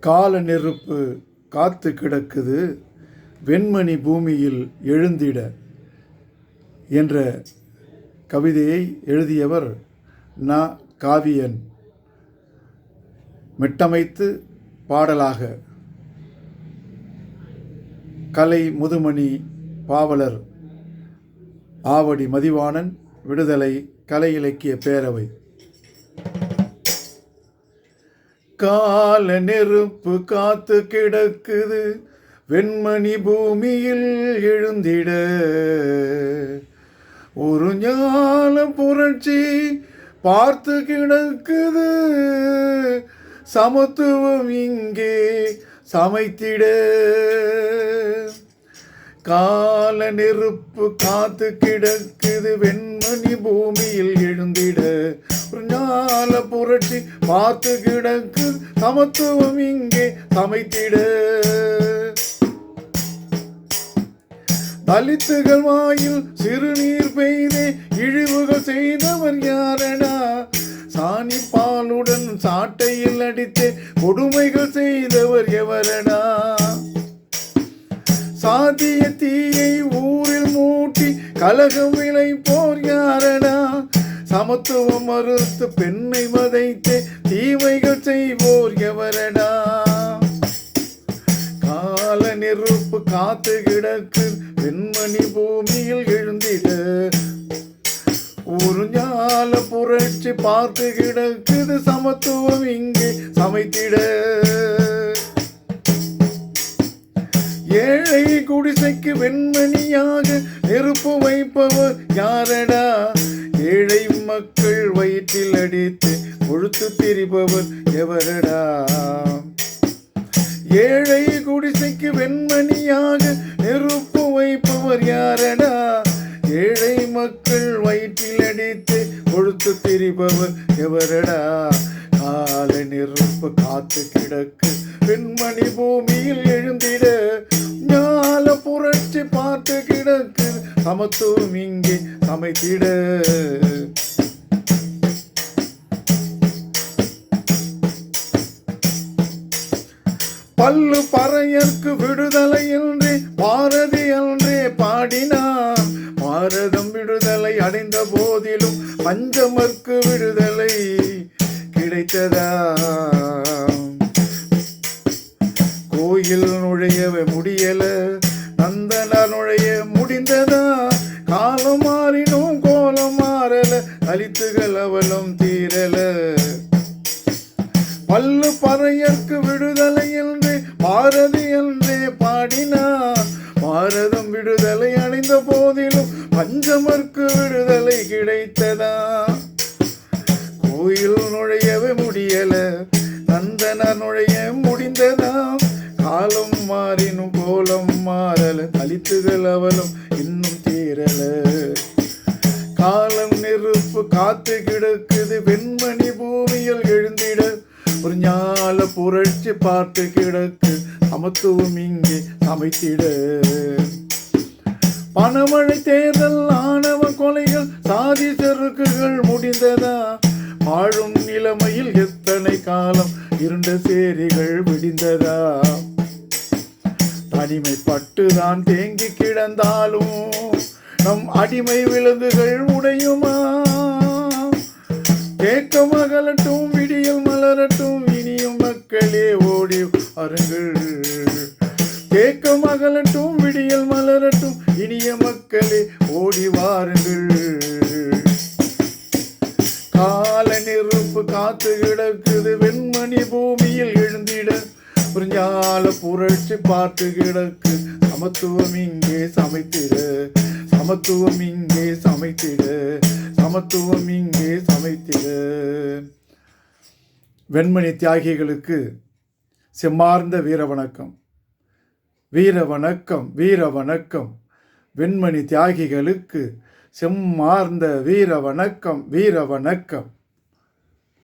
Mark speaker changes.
Speaker 1: கால நெருப்பு காத்து கிடக்குது வெண்மணி பூமியில் எழுந்திட என்ற கவிதையை எழுதியவர் ந. காவியன். மெட்டமைத்து பாடலாக. கலை முதுமணி பாவலர். ஆவடி மதிவாணன் விடுதலை கலை இலக்கிய பேரவை. கால நெருப்பு காத்து கிடக்குது. வெண்மணி பூமியில் எழுந்திட. ஒரு ஞான புரட்சி பார்த்து கிடக்குது. சமத்துவம் இங்கே சமைத்திட. கால நெருப்பு காத்து கிடக்குது. வெண்மணி பூமியில் எழுந்திட. ஞான புரட்டி பார்த்து கிடக்கு சமத்துவம் இங்கே சமைத்திட. தலித்துகள் வாயில் சிறுநீர் பெய்தே இழிவுகள் செய்தவர் யாரடா? சாணி பாலுடன் சாட்டையில் அடித்து கொடுமைகள் செய்தவர் எவரடா? சாதிய தீயை ஊரில் மூட்டி கலகம் விளை போர் யாரடா? சமத்துவம் மறுத்து பெண்ணை வதைத்து தீமைகள் செய்வோர் எவரடா? கால நெருப்பு காத்து கிடக்கு வெண்மணி பூமியில் எழுந்திட. ஒரு ஞால புரட்சி பார்த்து கிடக்குது சமத்துவம் இங்கே சமைத்திட. ஏழை குடிசைக்கு வெண்மணியாக நெருப்பு வைப்பவர் யாரடா? மக்கள் வயிற்றில் அடித்து கொழுத்து திரிபவர் எவரடா? ஏழை குடிசைக்கு வெண்மணியாக நெருப்பு வைப்பவர் யாரடா? ஏழை மக்கள் வயிற்றில் அடித்து கொழுத்து திரிபவர் எவரடா? கால நெருப்பு காத்து கிடக்கு வெண்மணி பூமியில் எழுந்திட. ஞால புரட்சி பார்த்து கிடக்கு சமத்துவம் இங்கே சமைத்திட. பல்லு பறையற்கு விடுதலை என்றே பாரதி என்றே பாடினார் பாரதம் விடுதலை அடைந்த போதிலும் பஞ்சமர்க்கு விடுதலை கிடைத்ததா? கோயில் நுழையவே முடியல நந்தனார் நுழைய முடிந்ததா? காலம் மாறினும் கோலம் மாறல அழித்துகள் அவலம் தீரல. பல்லு பறையற்கு விடுதலை என்று பாரதி என்றே பாடினார் பாரதம் விடுதலை அடைந்த போதிலும் பஞ்சமர்க்கு விடுதலை கிடைத்ததா? கோயில் நுழையவே முடியல நந்தன நுழைய முடிந்ததாம் காலம் மாறினும் கோலம் மாறல தலித்துகள் அவலம் இன்னும் தீரல காலம் நெருப்பு காத்து கிடக்குது வெண்மணி பூமியில் ஒரு ஞால புரட்சி பார்த்து கிடக்கு. சமத்துவம் இங்கே சமைத்திட பணமழை தேர்தல் ஆணவ கொலைகள் சாதி செருக்குகள் முடிந்ததா? வாழும் நிலைமையில் எத்தனை காலம் இருண்ட சேரிகள் விடிந்ததா? தனிமைப்பட்டுதான் தேங்கி கிடந்தாலும் நம் அடிமை விலங்குகள் உடையுமா? கேட்க மகளட்டும் விடியல் மலரட்டும் இனியும் மக்களே ஓடி அருங்கள் கேட்க மகளட்டும் விடியல் மலரட்டும் இனிய மக்களே ஓடி வாருங்கள். கால நெருப்பு காத்து கிடக்குது வெண்மணி பூமியில் எழுந்திட ஒரு ஞால புரட்சி பார்த்து கிடக்கு. சமத்துவம் இங்கே சமைத்திட சமத்துவம் இங்கே சமைத்திட சமத்துவம் இங்கே சமைத்திட. வெண்மணி தியாகிகளுக்கு செம்மார்ந்த வீர வணக்கம். வீர வணக்கம் வீர வணக்கம். வெண்மணி தியாகிகளுக்கு செம்மார்ந்த வீர வணக்கம் வீர வணக்கம்.